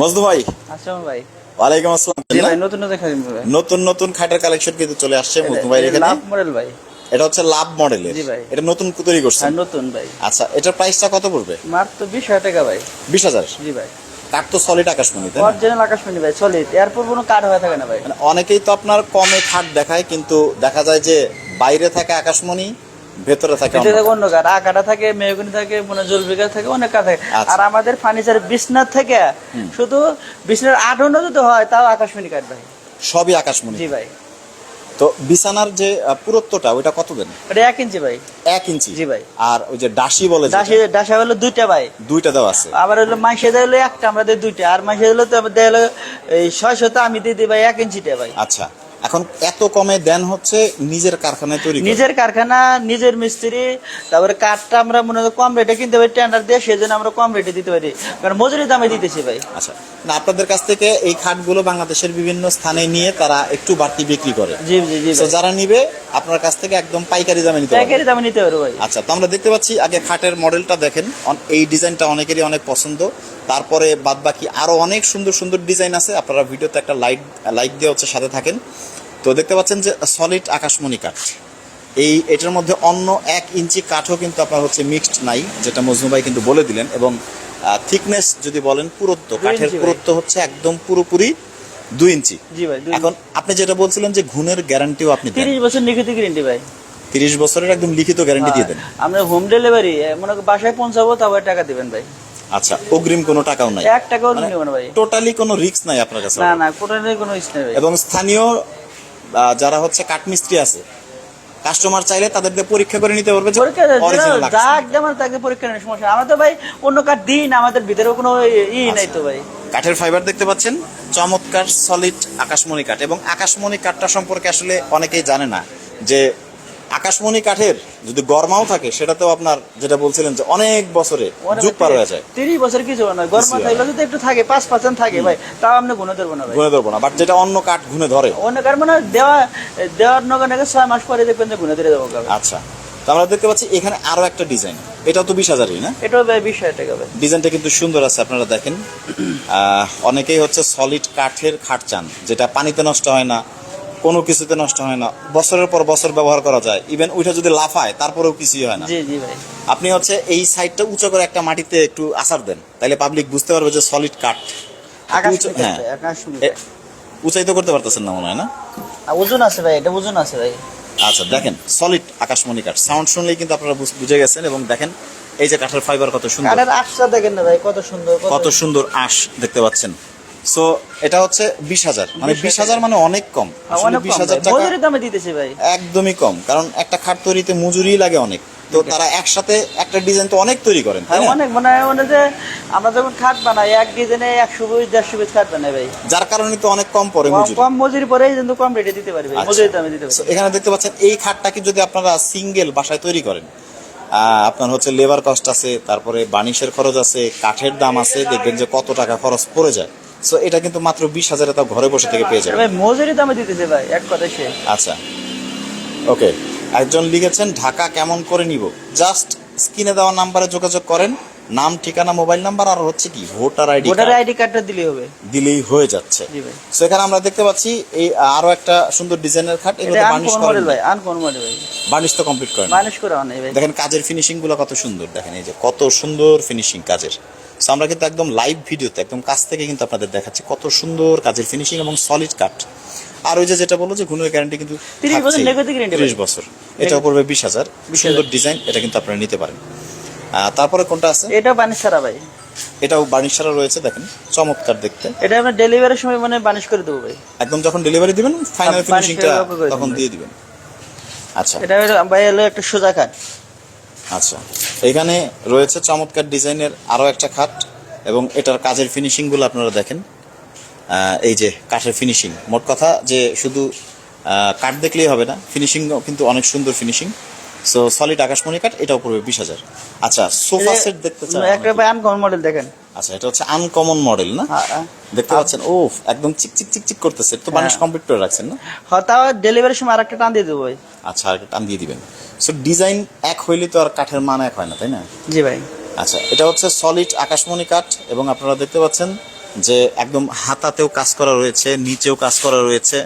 মজদু ভাই। আসসালাম ভাই। ওয়ালাইকুম আসসালাম জি ভাই নতুন নতুন খাদিম ভাই। নতুন নতুন খাটের কালেকশন কিন্তু চলে আসছে মজদু ভাই এখানে। লাভ মডেল ভাই। এটা হচ্ছে লাভ মডেলের জি ভাই। এটা নতুন তৈরি করছেন? হ্যাঁ নতুন ভাই। আচ্ছা এটার প্রাইসটা কত পড়বে? মাত্র বিশ হাজার টাকা ভাই। বিশ হাজার? জি ভাই। কাঠ তো সলিড আকাশমণি তাই অরিজিনাল আকাশমণি ভাই সলিড এরপর কোনো কার্ড হয়ে থাকে না ভাই। মানে অনেকেই তো আপনার কমে খাট দেখায় কিন্তু দেখা যায় যে বাইরে থাকে আকাশমণি ভেতরে থাকে এতে অন্য কাঠ আকাটা থাকে মেহগুনি থাকে মনে জলবিকা থাকে অনেক কাঠ থাকে। আচ্ছা। আর আমাদের ফার্নিচার বিছনার থেকে শুধু বিছনার যদি হয় তাও আকাশমণি কাঠ ভাই। সবই আকাশমণি। জি ভাই। তো বিছানার যে পুরুত্বটা ওইটা কত দেন? ওটা এক ইঞ্চি ভাই। এক ইঞ্চি? জি ভাই। আর ওই যে ডাসি বলে ডাসে ডাসা হলো দুইটা ভাই। দুইটা দেওয়া আছে। আবার হলো মাইসে দেয় হলো একটা আমরা দেয় দুইটা। আর মাইসে হলো তো আমাদের হলো এই শত আমি দিয়ে দিই ভাই এক ইঞ্চিটা ভাই। আচ্ছা। এখন এত কমে দেন হচ্ছে নিজের কারখানায় তৈরি নিজের কারখানা নিজের মিস্ত্রি তারপরে কাঠটা আমরা মনে হয় কম রেটে কিনতে পারি টেন্ডার দিয়ে সেজন্য আমরা কম রেটে দিতে পারি। কারণ মজুরি দামে দিতেছি ভাই। আচ্ছা না আপনাদের কাছ থেকে এই খাটগুলো বাংলাদেশের বিভিন্ন স্থানে নিয়ে তারা একটু বাড়তি বিক্রি করে। জি জি জি তো যারা নিবে আপনার কাছ থেকে একদম পাইকারি দামে নিতে প্যাকেরি দামে নিতে পারব ভাই। আচ্ছা তো আমরা দেখতে পাচ্ছি আগে খাটের মডেলটা দেখেন। এই ডিজাইনটা অনেকেরই অনেক পছন্দ। তারপরে বাদ বাকি আরও অনেক সুন্দর সুন্দর ডিজাইন আছে। আপনারা ভিডিওতে একটা লাইক লাইক দিয়ে হচ্ছে সাথে থাকেন। তো দেখতে পাচ্ছেন যে সলিড আকাশমণি কাঠ। এই এটার মধ্যে অন্য এক ইঞ্চি কাঠও কিন্তু আপনার হচ্ছে মিক্সড নাই যেটা মজনু ভাই কিন্তু বলে দিলেন এবং থিকনেস যদি বলেন পুরুত্ব কাঠের পুরুত্ব হচ্ছে একদম পুরোপুরি দুই ইঞ্চি। এখন আপনি যেটা বলছিলেন যে ঘুণের গ্যারান্টিও আপনি তিরিশ বছর নিখুঁত গ্যারান্টি ভাই। তিরিশ বছরের একদম লিখিত গ্যারান্টি দিয়ে দেন। আমরা হোম ডেলিভারি মনে করেন বাসায় পৌঁছাবো তারপরে টাকা দিবেন ভাই। আচ্ছা অগ্রিম কোনো টাকাও নাই। এক টাকাও নিব না ভাই। টোটালি কোনো রিস্ক নাই আপনার কাছে? না না কোটালে কোনো ইস নেই এবং স্থানীয় যারা হচ্ছে কাঠমিস্ত্রি আছে কাস্টমার চাইলে তাদের দিয়ে পরীক্ষা করে নিতে পারবে যে যা আকাশমণি। তাকে পরীক্ষা সমস্যা। আমরা তো ভাই অন্য কাঠ দিই না আমাদের ভিতরে কোনো ই নাই তো ভাই। কাঠের ফাইবার দেখতে পাচ্ছেন? চমৎকার সলিড আকাশমণি কাঠ এবং আকাশমণি কাঠটা সম্পর্কে আসলে অনেকেই জানে না যে আকাশমণি কাঠের যদি গরমাও থাকে সেটাতেও আপনার যেটা বলছিলেন যে অনেক বছরে যুগ পার হয়ে যায়। তিরিশ বছর কিছু না গরম থাকলে যদি একটু থাকে পাঁচ পার্সেন্ট থাকে ভাই তাও আপনি গুনে ধরবো না গুনে ধরবো না বাট যেটা অন্য কাঠ ঘুনে ধরে। অন্য কার মানে দেওয়া দেওয়ার নগে নগে ছয় মাস পরে দেখবেন যে গুনে ধরে দেবো। আচ্ছা তো আমরা দেখতে পাচ্ছি এখানে আরও একটা ডিজাইন। এটাও তো বিশ হাজারই না? এটাও বিশ হাজার টাকা ভাই। ডিজাইনটা কিন্তু সুন্দর আছে আপনারা দেখেন। অনেকেই হচ্ছে সলিড কাঠের খাট চান যেটা পানিতে নষ্ট হয় না কোনো কিছুতে নষ্ট হয় না। বছরের পর বছর ব্যবহার করা যায়। ইভেন ওইটা যদি লাফায় তারপরেও কিছুই হয় না। জি জি ভাই। আপনি হচ্ছে এই সাইডটা উঁচু করে একটা মাটিতে একটু আসার দেন। তাহলে পাবলিক বুঝতে পারবে যে সলিড কাঠ হ্যাঁ। মিটার। উঁচাইতে করতে পারতেছেন না মনে হয় না? ওজন আছে ভাই এটা ওজন আছে ভাই। আচ্ছা দেখেন সলিড আকাশমণি কাঠ সাউন্ড শুনলেই কিন্তু আপনারা বুঝে গেছেন এবং দেখেন এই যে কাঠের ফাইবার কত সুন্দর। কাঠের আশটা দেখেন না ভাই কত সুন্দর কত সুন্দর আঁশ দেখতে পাচ্ছেন। সো এটা হচ্ছে বিশ হাজার। মানে বিশ হাজার। মানে অনেক কম। বিশ হাজার টাকা দামে দিতেছি ভাই। একদমই কম। কারণ একটা খাট তৈরিতে মজুরি লাগে অনেক। তো তারা একসাথে একটা ডিজাইন তো অনেক তৈরি করেন হ্যাঁ অনেক। মানে মানে যে আমরা যখন খাট বানাই এক ডিজাইনে একশো পিস দেড়শো পিস খাট বানাই ভাই। যার কারণে তো অনেক কম পড়ে কম- মজুরি। কম মজুরি পরে কিন্তু কম রেটে দিতে পারি আচ্ছা। মজুরি দামে দিতে So, পারি এখানে দেখতে পাচ্ছেন এই খাটটাকে যদি আপনারা সিঙ্গেল বাসায় তৈরি করেন আহ, আপনার হচ্ছে লেবার কস্ট আছে তারপরে বানিশের খরচ আছে কাঠের দাম আছে দেখবেন যে কত টাকা খরচ পড়ে যায়। সো এটা কিন্তু মাত্র বিশ হাজারে তাও ঘরে বসে থেকে পেয়ে ভাই মজুরি দামে দিতেছে ভাই এক কথা সে। আচ্ছা। ওকে একজন লিখেছেন ঢাকা কেমন করে নিব? জাস্ট স্ক্রিনে দেওয়া নাম্বারে যোগাযোগ করেন। নাম ঠিকানা মোবাইল নাম্বার আর হচ্ছে কি ভোটার আইডি ভোটার আইডি কার্ডটা দিলে হবে। দিলেই হয়ে যাচ্ছে। সো এখানে আমরা দেখতে পাচ্ছি এই আরও একটা সুন্দর ডিজাইনের খাট এগুলো বার্নিশ করেন। ভাই আনকমন মডেল ভাই। বার্নিশ তো কমপ্লিট করেন। করে অনেক ভাই। দেখেন কাজের ফিনিশিংগুলো কত সুন্দর। দেখেন এই যে কত সুন্দর ফিনিশিং কাজের। So, আমরা কিন্তু একদম লাইভ ভিডিওতে একদম কাছ থেকে কিন্তু আপনাদের দেখাচ্ছি কত সুন্দর কাজের ফিনিশিং এবং সলিড কাট আর ওই যে যেটা বলল যে গুণের গ্যারান্টি কিন্তু 30 বছর negative guarantee ত্রিশ। বছর। এটাও পড়বে বিশ হাজার। সুন্দর ডিজাইন এটা কিন্তু আপনারা নিতে পারেন। তারপরে কোনটা আছে? এটা বানিশ ভাই। এটাও বার্নিশ ছাড়া রয়েছে দেখেন। চমৎকার দেখতে। এটা আমরা ডেলিভারির সময় মানে বানিশ করে দেবো ভাই। একদম যখন ডেলিভারি দিবেন ফাইনাল ফিনিশিংটা তখন দিয়ে দিবেন। আচ্ছা। এটা ভাই হলো একটা সোজা কাঠ আচ্ছা। এখানে রয়েছে চমৎকার ডিজাইনের আরও একটা খাট এবং এটার কাজের ফিনিশিংগুলো আপনারা দেখেন। এই যে কাঠের ফিনিশিং মোট কথা যে শুধু কাঠ দেখলেই হবে না ফিনিশিং কিন্তু অনেক সুন্দর ফিনিশিং সো সলিড আকাশমণি কাঠ এটাও পড়বে বিশ হাজার। আচ্ছা সোফা সেট দেখতে চান একটা ভাই আনকমন মডেল দেখেন। আচ্ছা এটা হচ্ছে আনকমন মডেল না? হ্যাঁ। দেখতে পাচ্ছেন ও একদম চিক চিক চিক চিক করতেছে তো বানিশ হ্যাঁ। কমপ্লিট করে রাখছেন না? হ্যাঁ তাও ডেলিভারির সময় আরেকটা টান দিয়ে দেবো আচ্ছা আর একটা টান দিয়ে দিবেন। সো ডিজাইন এক হইলে তো আর কাঠের মান এক হয় না তাই না? জি ভাই। আচ্ছা এটা হচ্ছে সলিড আকাশমণি কাঠ এবং আপনারা দেখতে পাচ্ছেন যে একদম হাতাতেও কাজ করা রয়েছে নিচেও কাজ করা রয়েছে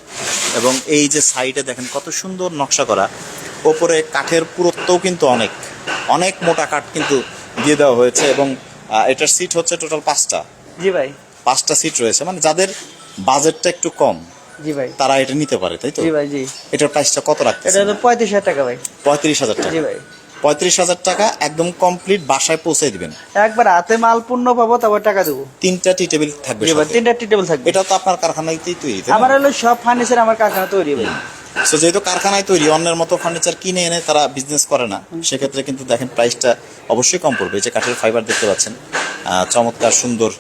এবং এই যে সাইডে দেখেন কত সুন্দর নকশা করা। ওপরে কাঠের পুরুত্বও কিন্তু অনেক অনেক মোটা কাঠ কিন্তু দিয়ে দেওয়া হয়েছে এবং এটার সিট হচ্ছে টোটাল পাঁচটা। জি ভাই। পাঁচটা সিট রয়েছে মানে যাদের বাজেটটা একটু কম জি ভাই। তারা এটা নিতে পারে তাই তো? জি ভাই জি। এটার প্রাইসটা কত রাখতে এটা হলো পঁয়ত্রিশ হাজার টাকা ভাই। পঁয়ত্রিশ হাজার টাকা। জি ভাই। পঁয়ত্রিশ হাজার টাকা একদম কমপ্লিট বাসায় পৌঁছে দিবেন। একবার হাতে মাল পূর্ণ পাবো তারপর টাকা দেবো। তিনটা টি টেবিল থাকবে তিনটা টি টেবিল থাকবে। এটা তো আপনার কারখানাতেই তৈরি আমার হলো সব ফার্নিচার আমার কারখানা তৈরি ভাই। So, যেহেতু কারখানায় তৈরি অন্যের মতো ফার্নিচার কিনে এনে তারা বিজনেস করে না সেক্ষেত্রে কিন্তু দেখেন প্রাইসটা অবশ্যই কম পড়বে। যে কাঠের ফাইবার দেখতে পাচ্ছেন চমৎকার সুন্দর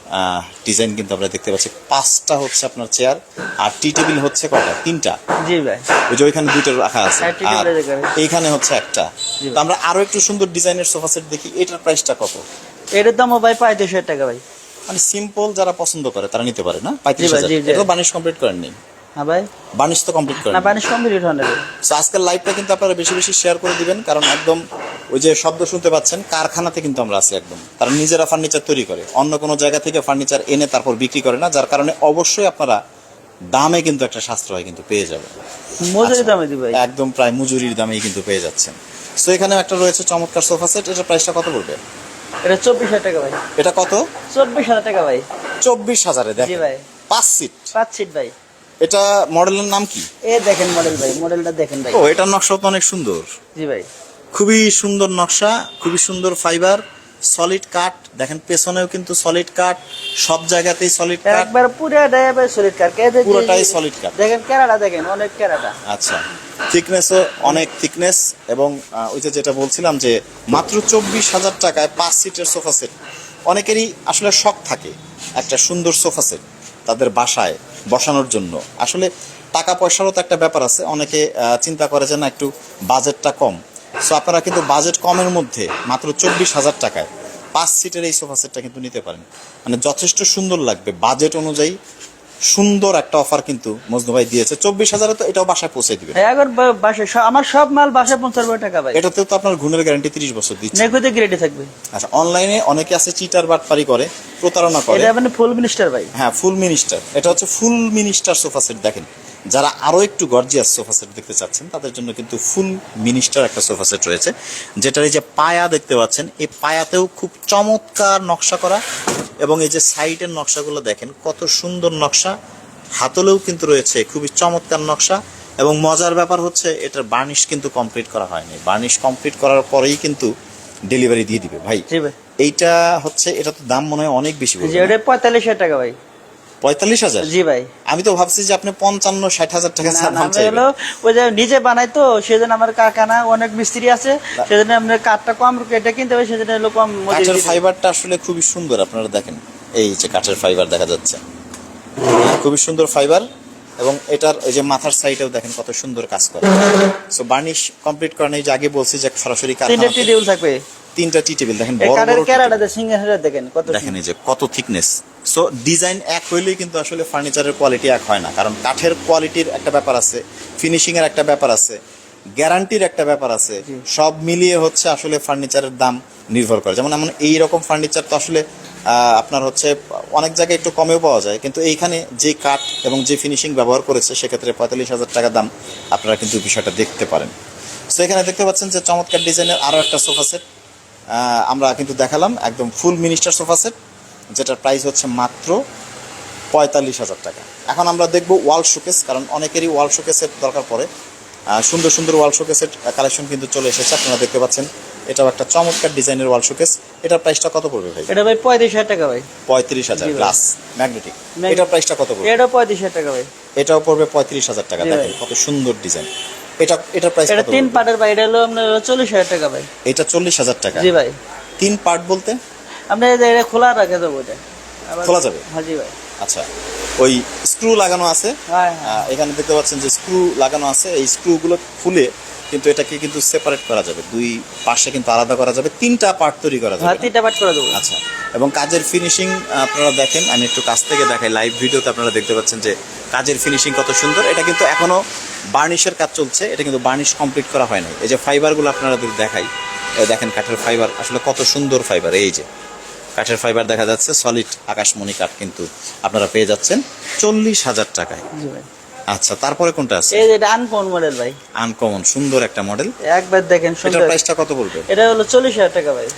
ডিজাইন কিন্তু আমরা দেখতে পাচ্ছি। পাঁচটা হচ্ছে আপনার চেয়ার আর টি টেবিল হচ্ছে কটা তিনটা। জি ভাই। ওই যে ওইখানে দুইটা রাখা আছে। হ্যাঁ, আর এইখানে হচ্ছে একটা। তো আমরা আরও একটু সুন্দর ডিজাইনের সোফা সেট দেখি। এটার প্রাইসটা কত? এটার দামও ভাই পঁয়ত্রিশ হাজার টাকা ভাই। মানে সিম্পল যারা পছন্দ করে তারা নিতে পারে না? পঁয়ত্রিশ হাজার। এটা বানিশ কমপ্লিট করেন করেননি? হ্যাঁ ভাই? বানিশ তো কমপ্লিট করেন। না বানিশ কমপ্লিট হয় না ভাই সো আজকের লাইভটা কিন্তু আপনারা বেশি বেশি শেয়ার করে দিবেন কারণ একদম ওই যে শব্দ শুনতে পাচ্ছেন কারখানাতে কিন্তু আমরা আছি একদম। তারা নিজেরা ফার্নিচার তৈরি করে। অন্য কোনো জায়গা থেকে ফার্নিচার এনে তারপর বিক্রি করে না যার কারণে অবশ্যই আপনারা দামে কিন্তু একটা সাশ্রয় কিন্তু পেয়ে যাবেন। মজুরি আচ্ছা। দামে একদম প্রায় মজুরির দামেই কিন্তু পেয়ে যাচ্ছেন। সো এখানে একটা রয়েছে চমৎকার সোফা সেট এটার প্রাইসটা কত পড়বে? এটা চব্বিশ হাজার টাকা ভাই। এটা কত? চব্বিশ হাজার টাকা ভাই। চব্বিশ হাজারে ভাই। পাঁচ সিট পাঁচ সিট ভাই। এটা মডেলের নাম কি? এ দেখেন মডেল ভাই মডেলটা দেখেন ভাই। ও এটার নকশা তো অনেক সুন্দর। জি ভাই। খুবই সুন্দর নকশা খুবই সুন্দর ফাইবার সলিড কাট দেখেন পেছনেও কিন্তু সলিড কাট সব জায়গাতেই সলিড কাঠ একবার পুরো ড্রাইভার সলিড কাট পুরোটাই সলিড কাট দেখেন কেরাটা দেখেন অনেক কেরাটা। আচ্ছা। থিকনেসও অনেক থিকনেস এবং ওই যে যেটা বলছিলাম যে মাত্র চব্বিশ হাজার টাকায় পাঁচ সিটের সোফা সেট অনেকেরই আসলে শখ থাকে একটা সুন্দর সোফা সেট তাদের বাসায় বসানোর জন্য। আসলে টাকা পয়সারও তো একটা ব্যাপার আছে। অনেকে চিন্তা করে যে না, একটু বাজেটটা কম। সো আপনারা কিন্তু বাজেট কমের মধ্যে মাত্র চব্বিশ হাজার টাকায় পাঁচ সিটের এই সোফা সেটটা কিন্তু নিতে পারেন। মানে যথেষ্ট সুন্দর লাগবে। বাজেট অনুযায়ী সুন্দর একটা অফার কিন্তু মজনু ভাই দিয়েছে। চব্বিশ হাজারে তো এটাও বাসায় পৌঁছে দিবে। বাসায় আমার সব মাল বাসায় পৌঁছাবে টাকা ভাই। এটাতেও তো আপনার ঘুণের গ্যারান্টি তিরিশ বছর দিচ্ছে। নেগুতে গ্যারান্টি থাকবে। আচ্ছা অনলাইনে অনেকে আছে চিটার বাটপারি করে প্রতারণা করে। এটা মানে ফুল মিনিস্টার ভাই। হ্যাঁ ফুল মিনিস্টার এটা হচ্ছে ফুল মিনিস্টার সোফা সেট দেখেন। যারা আরও একটু গর্জিয়াস সোফা সেট দেখতে চাচ্ছেন তাদের জন্য কিন্তু ফুল মিনিস্টার একটা সোফা সেট রয়েছে যেটার এই যে পায়া দেখতে পাচ্ছেন এই পায়াতেও খুব চমৎকার নকশা করা এবং এই যে সাইডের নকশাগুলো দেখেন কত সুন্দর নকশা। হাতলেও কিন্তু রয়েছে খুবই চমৎকার নকশা এবং মজার ব্যাপার হচ্ছে এটার বার্নিশ কিন্তু কমপ্লিট করা হয়নি। বার্নিশ কমপ্লিট করার পরেই কিন্তু ডেলিভারি দিয়ে দিবে ভাই। ভাই। এইটা হচ্ছে এটা তো দাম মনে হয় অনেক বেশি পঁয়তাল্লিশ হাজার টাকা ভাই। পঁয়তাল্লিশ হাজার? জি ভাই। আমি তো ভাবছি যে আপনি পঞ্চান্ন ষাট হাজার টাকা হলো ওই যে নিজে বানাই তো সেজন্য আমার কারখানা অনেক মিস্ত্রি আছে সেজন্য কাঠটা কম এটা কিনতে হবে সেজন্য হলো কম কাঠের ফাইবারটা আসলে খুবই সুন্দর আপনারা দেখেন। এই যে কাঠের ফাইবার দেখা যাচ্ছে। খুবই সুন্দর ফাইবার এবং এটার এই যে মাথার সাইডেও দেখেন কত সুন্দর কাজ করে। সো বার্নিশ কমপ্লিট করেন এই যে আগে বলছি যে সরাসরি তিনটা কারখানাতে টিডিউল থাকবে? তিনটা টি টেবিল দেখেন বড় বড় কেরাটা দেখেন কত দেখেন এই যে কত থিকনেস সো ডিজাইন এক হইলেই কিন্তু আসলে ফার্নিচারের কোয়ালিটি এক হয় না। কারণ কাঠের কোয়ালিটির একটা ব্যাপার আছে ফিনিশিং এর একটা ব্যাপার আছে গ্যারান্টির একটা ব্যাপার আছে সব মিলিয়ে হচ্ছে আসলে ফার্নিচারের দাম নির্ভর করে। যেমন এমন এই রকম ফার্নিচার তো আসলে আপনার হচ্ছে অনেক জায়গায় একটু কমেও পাওয়া যায় কিন্তু এইখানে যে কাঠ এবং যে ফিনিশিং ব্যবহার করেছে সেক্ষেত্রে পঁয়তাল্লিশ হাজার টাকা দাম আপনারা কিন্তু বিষয়টা দেখতে পারেন। সো এখানে দেখতে পাচ্ছেন যে চমৎকার ডিজাইনের আরও একটা সোফা সেট আমরা কিন্তু দেখালাম একদম ফুল মিনিস্টার সোফা সেট যেটার প্রাইস হচ্ছে মাত্র পঁয়তাল্লিশ হাজার টাকা। এখন আমরা দেখব ওয়াল শোকেস কারণ অনেকেরই ওয়াল শোকেসের দরকার পড়ে। সুন্দর সুন্দর ওয়াল শোকেসের কালেকশন কিন্তু চলে এসেছে আপনারা দেখতে পাচ্ছেন। এটাও একটা চমৎকার ডিজাইনের ওয়াল শোকেস এটার প্রাইসটা কত পড়বে ভাই? এটা ভাই পঁয়ত্রিশ হাজার টাকা ভাই। পঁয়ত্রিশ হাজার প্লাস ম্যাগনেটিক এটার প্রাইসটা কত পড়বে? এটা পঁয়ত্রিশ হাজার টাকা ভাই। এটাও পড়বে পঁয়ত্রিশ হাজার টাকা দেখেন। কত সুন্দর ডিজাইন এটা এটার প্রাইস এটা তিন পার্টের ভাই এটা হলো আপনার চল্লিশ হাজার টাকা ভাই। এটা চল্লিশ হাজার টাকা। জি ভাই। তিন পার্ট বলতে? যে এটা খোলা রাখে দেবো এটা। খোলা যাবে? হ্যাঁ জি ভাই। আচ্ছা ওই স্ক্রু লাগানো আছে? হ্যাঁ হ্যাঁ। এখানে দেখতে পাচ্ছেন যে স্ক্রু লাগানো আছে। এই স্ক্রুগুলো খুলে কিন্তু এটাকে কিন্তু সেপারেট করা যাবে। দুই পাশে কিন্তু আলাদা করা যাবে। তিনটা পার্ট তৈরি করা হ্যাঁ যাবে তিনটা পার্ট করে দেবো। আচ্ছা এবং কাজের ফিনিশিং আপনারা দেখেন আমি একটু কাছ থেকে দেখাই। লাইভ ভিডিওতে আপনারা দেখতে পাচ্ছেন যে কাজের ফিনিশিং কত সুন্দর। এটা কিন্তু এখনও বার্নিশের কাজ চলছে। এটা কিন্তু বার্নিশ কমপ্লিট করা হয় নাই। এই যে ফাইবারগুলো আপনারা যদি দেখাই দেখেন কাঠের ফাইবার আসলে কত সুন্দর ফাইবার এই যে কাঠের ফাইবার দেখা যাচ্ছে সলিড আকাশমণি কাঠ কিন্তু আপনারা পেয়ে যাচ্ছেন চল্লিশ হাজার টাকায়। আচ্ছা তারপরে কোনটা আছে? এই যে এটা আনকমন মডেল ভাই। আনকমন সুন্দর একটা মডেল একবার দেখেন সুন্দর। প্রাইসটা কত বলবে এটা হলো চল্লিশ হাজার টাকা ভাই।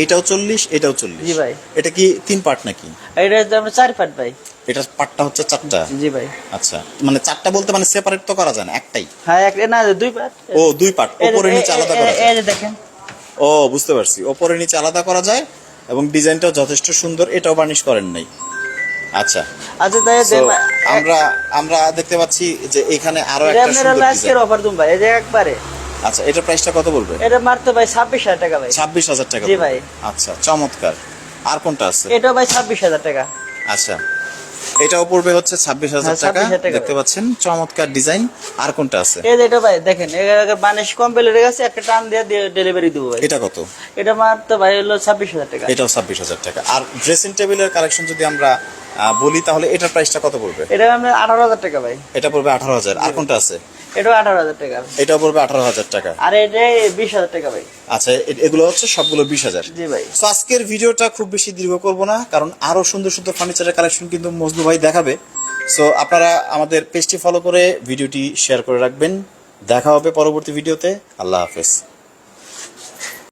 এইটাও চল্লিশ এটাও চল্লিশ। জি ভাই। এটা কি তিন পার্ট নাকি? এটা আমরা চার পার্ট ভাই। এটার পার্টটা হচ্ছে চারটা? জি ভাই। আচ্ছা মানে চারটা বলতে মানে সেপারেট তো করা যায় না একটাই? হ্যাঁ এক না দুই পার্ট ও দুই পার্ট ওপরে নিচে আলাদা করা যায়। এই যে দেখেন। ও বুঝতে পারছি। ওপরে নিচে আলাদা করা যায় এবং ডিজাইনটাও যথেষ্ট সুন্দর এটাও বার্নিশ করেন নাই। আচ্ছা। আচ্ছা তাই আমরা আমরা দেখতে পাচ্ছি যে এখানে আরও একটা সুন্দর আজকের অফার দুম ভাই এই যে একবারে। আচ্ছা এটা প্রাইসটা কত বলবে? এটা মারতে ভাই ছাব্বিশ হাজার টাকা ভাই। ছাব্বিশ হাজার টাকা জি ভাই। আচ্ছা চমৎকার। আর কোনটা আছে? এটা ভাই ছাব্বিশ হাজার টাকা। আচ্ছা। এটাও পড়বে হচ্ছে ছাব্বিশ হাজার হ্যাঁ, টাকা। 26,000 টাকা। দেখতে পাচ্ছেন চমৎকার ডিজাইন আর কোনটা আছে? এই যে এটা ভাই দেখেন এর আগে বানিশ কম পেলে গেছে একটা টান দিয়ে ডেলিভারি দেবো ভাই। এটা কত? এটা মারতে ভাই হলো ছাব্বিশ হাজার টাকা। এটাও ছাব্বিশ হাজার টাকা। আর ড্রেসিং টেবিলের কালেকশন যদি আমরা বলি তাহলে এটার প্রাইসটা কত পড়বে? এটা আপনার আঠারো হাজার টাকা ভাই। এটা পড়বে আঠারো হাজার। আর কোনটা আছে? এটাও আঠারো হাজার টাকা। এটাও পড়বে আঠারো হাজার টাকা। আর এটা বিশ হাজার টাকা ভাই। আচ্ছা এগুলো হচ্ছে সবগুলো বিশ হাজার। জি ভাই। তো আজকের ভিডিওটা খুব বেশি দীর্ঘ করব না কারণ আরও সুন্দর সুন্দর ফার্নিচারের কালেকশন কিন্তু মজনু ভাই দেখাবে। সো আপনারা আমাদের পেজটি ফলো করে ভিডিওটি শেয়ার করে রাখবেন। দেখা হবে পরবর্তী ভিডিওতে। আল্লাহ হাফেজ।